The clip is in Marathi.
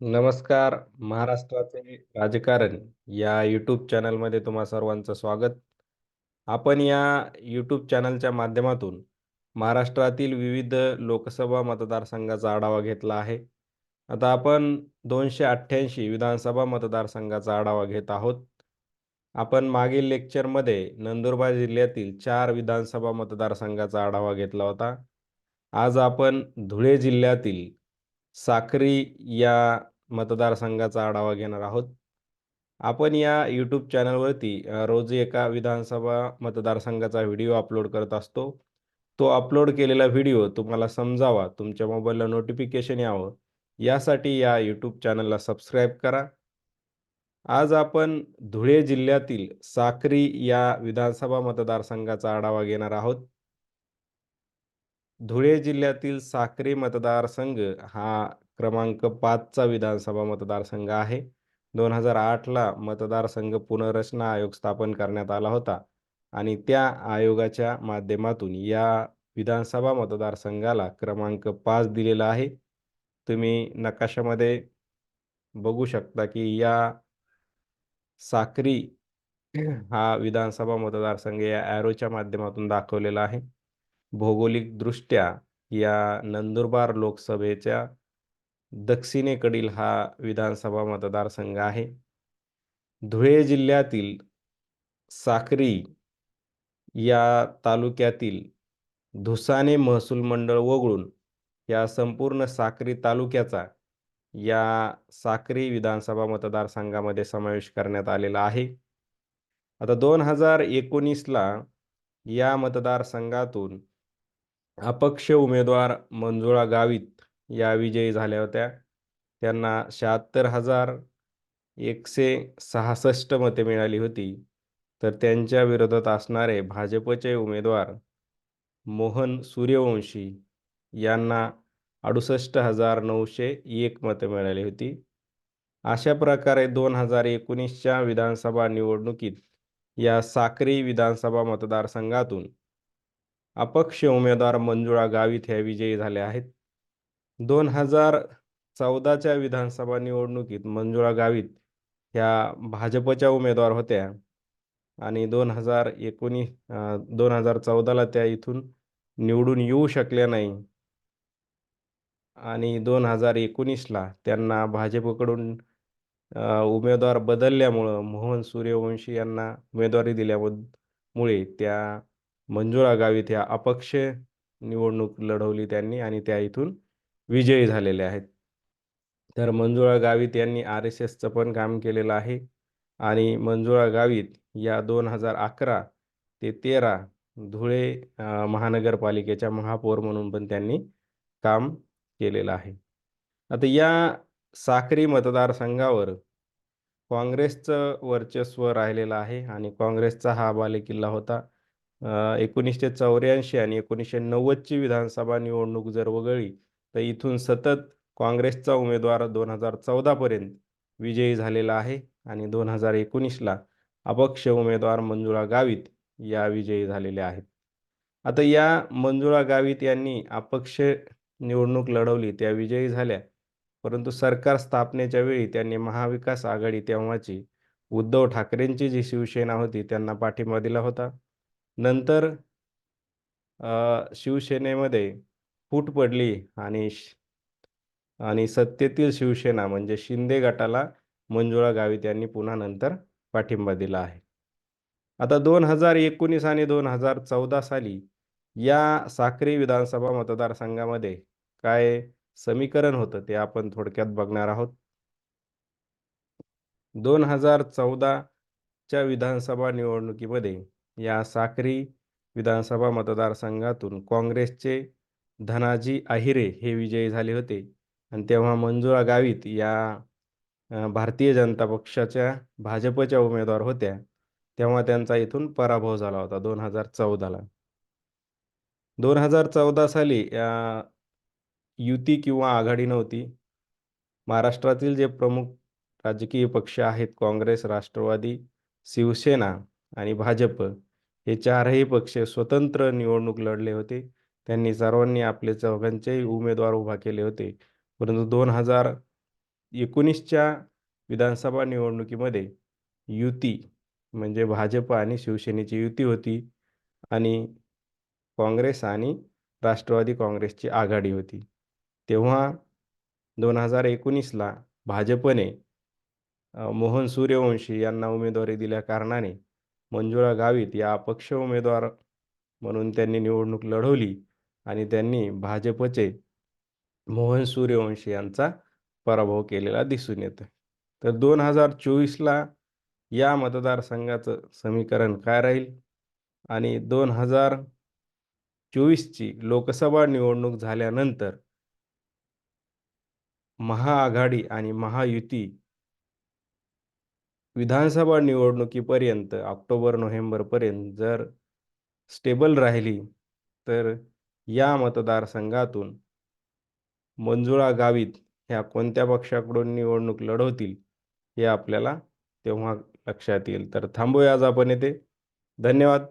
नमस्कार महाराष्ट्राचे राजकारण या यूट्यूब चॅनलमध्ये तुम्हा सर्वांचं स्वागत. आपण या यूट्यूब चॅनलच्या माध्यमातून महाराष्ट्रातील विविध लोकसभा मतदारसंघाचा आढावा घेतला आहे. आता आपण दोनशे अठ्ठ्याऐंशी विधानसभा मतदारसंघाचा आढावा घेत आहोत. आपण मागील लेक्चरमध्ये नंदुरबार जिल्ह्यातील चार विधानसभा मतदारसंघाचा आढावा घेतला होता. आज आपण धुळे जिल्ह्यातील साक्री या मतदारसंघाचा आढावा घेणार आहोत. आपण या यूट्यूब चॅनलवरती रोज एका विधानसभा मतदारसंघाचा व्हिडिओ अपलोड करत असतो. तो अपलोड केलेला व्हिडिओ तुम्हाला समजावा तुमच्या मोबाईलला नोटिफिकेशन यावं. यासाठी या यूट्यूब चॅनलला सबस्क्राईब करा. आज आपण धुळे जिल्ह्यातील साक्री या विधानसभा मतदारसंघाचा आढावा घेणार आहोत. धुळे जिल्ह्यातील साक्री मतदारसंघ हा क्रमांक पाचचा विधानसभा मतदारसंघ आहे. दोन हजार आठला मतदारसंघ पुनर्रचना आयोग स्थापन करण्यात आला होता आणि त्या आयोगाच्या माध्यमातून या विधानसभा मतदारसंघाला क्रमांक पाच दिलेला आहे. तुम्ही नकाशामध्ये बघू शकता की या साक्री हा विधानसभा मतदारसंघ या ॲरोच्या माध्यमातून दाखवलेला आहे. भौगोलिकदृष्ट्या या नंदुरबार लोकसभेच्या दक्षिणेकडील हा विधानसभा मतदारसंघ आहे. धुळे जिल्ह्यातील साक्री या तालुक्यातील धुसाने महसूल मंडळ वगळून या संपूर्ण साक्री तालुक्याचा या साक्री विधानसभा मतदारसंघामध्ये समावेश करण्यात आलेला आहे. आता दोन हजार एकोणीसला या मतदारसंघातून अपक्ष उमेदवार मंजुळा गावित या विजयी झाल्या होत्या. त्यांना शहात्तर हजार एकशे सहासष्ट मते मिळाली होती. तर त्यांच्या विरोधात असणारे भाजपचे उमेदवार मोहन सूर्यवंशी यांना अडुसष्ट हजार नऊशे एक मते मिळाली होती. अशा प्रकारे दोन हजार एकोणीसच्या विधानसभा निवडणुकीत या साक्री विधानसभा मतदारसंघातून अपक्ष उमेदवार मंजुळा गावित ह्या विजयी झाल्या आहेत. दोन हजार चौदाच्या विधानसभा निवडणुकीत मंजुळा गावित ह्या भाजपच्या उमेदवार होत्या. आणि दोन हजार एकोणीस दोन हजार चौदाला त्या इथून निवडून येऊ शकल्या नाही. आणि दोन हजार एकोणीसला त्यांना भाजपकडून उमेदवार बदलल्यामुळं मोहन सूर्यवंशी यांना उमेदवारी दिल्यामुळे त्या मंजुळा गावित ह्या अपक्ष निवडणूक लढवली त्यांनी आणि त्या इथून विजयी झालेले आहेत. तर मंजुळा गावित यांनी आर एस एसचं पण काम केलेलं आहे. आणि मंजुळा गावित या दोन हजार अकरा ते तेरा धुळे महानगरपालिकेच्या महापौर म्हणून पण त्यांनी काम केलेलं आहे. आता या साक्री मतदारसंघावर काँग्रेसचं वर्चस्व राहिलेलं आहे आणि काँग्रेसचा हा बालेकिल्ला होता. एकोणीसशे चौऱ्याऐंशी आणि एकोणीसशे नव्वदची विधानसभा निवडणूक जर वगळली तर इथून सतत काँग्रेसचा उमेदवार दोन हजार चौदापर्यंत विजयी झालेला आहे आणि दोन हजार एकोणीसला अपक्ष उमेदवार मंजुळा गावित या विजयी झालेल्या आहेत. आता या मंजुळा गावित यांनी अपक्ष निवडणूक लढवली त्या विजयी झाल्या. परंतु सरकार स्थापनेच्या वेळी त्यांनी महाविकास आघाडी तेव्हाची उद्धव ठाकरेंची जी शिवसेना होती त्यांना पाठिंबा दिला होता. नंतर शिवसेनेमध्ये फूट पडली आणि आणि सत्तेतील शिवसेना म्हणजे शिंदे गटाला मंजुळा गावित यांनी पुन्हा नंतर पाठिंबा दिला आहे. आता दोन हजार एकोणीस आणि दोन हजार चौदा साली या साक्री विधानसभा मतदारसंघामध्ये काय समीकरण होतं ते आपण थोडक्यात बघणार आहोत. दोन हजार चौदाच्या विधानसभा निवडणुकीमध्ये या साक्री विधानसभा मतदारसंघातून काँग्रेसचे धनाजी आहिरे हे विजयी झाले होते. आणि तेव्हा मंजुळा गावित या भारतीय जनता पक्षाच्या भाजपच्या उमेदवार होत्या. तेव्हा त्यांचा इथून पराभव झाला होता दोन हजार चौदाला. दोन हजार चौदा साली या युती किंवा आघाडी नव्हती. महाराष्ट्रातील जे प्रमुख राजकीय पक्ष आहेत काँग्रेस राष्ट्रवादी शिवसेना आणि भाजप हे चारही पक्ष स्वतंत्र निवडणूक लढले होते. त्यांनी सर्वांनी आपले चौघांचेही उमेदवार उभा केले होते. परंतु दोन हजार एकोणीसच्या विधानसभा निवडणुकीमध्ये युती म्हणजे भाजप आणि शिवसेनेची युती होती आणि काँग्रेस आणि राष्ट्रवादी काँग्रेसची आघाडी होती. तेव्हा दोन हजार एकोणीसला भाजपने मोहन सूर्यवंशी यांना उमेदवारी दिल्या कारणाने मंजुळा गावित या अपक्ष उमेदवार म्हणून त्यांनी निवडणूक लढवली. आणि त्यांनी भाजपचे मोहन सूर्यवंशी यांचा पराभव केलेला दिसून येतो तर दोन हजार चोवीसला या मतदारसंघाचं समीकरण काय राहील? आणि दोन हजार चोवीसची लोकसभा निवडणूक झाल्यानंतर महाआघाडी आणि महायुती विधानसभा निवडणुकीपर्यंत ऑक्टोबर नोव्हेंबरपर्यंत जर स्टेबल राहिली तर या मतदारसंघातून मंजुळा गावित ह्या कोणत्या पक्षाकडून निवडणूक लढवतील हे आपल्याला तेव्हा लक्षात येईल. तर थांबूया आज आपण येथे धन्यवाद.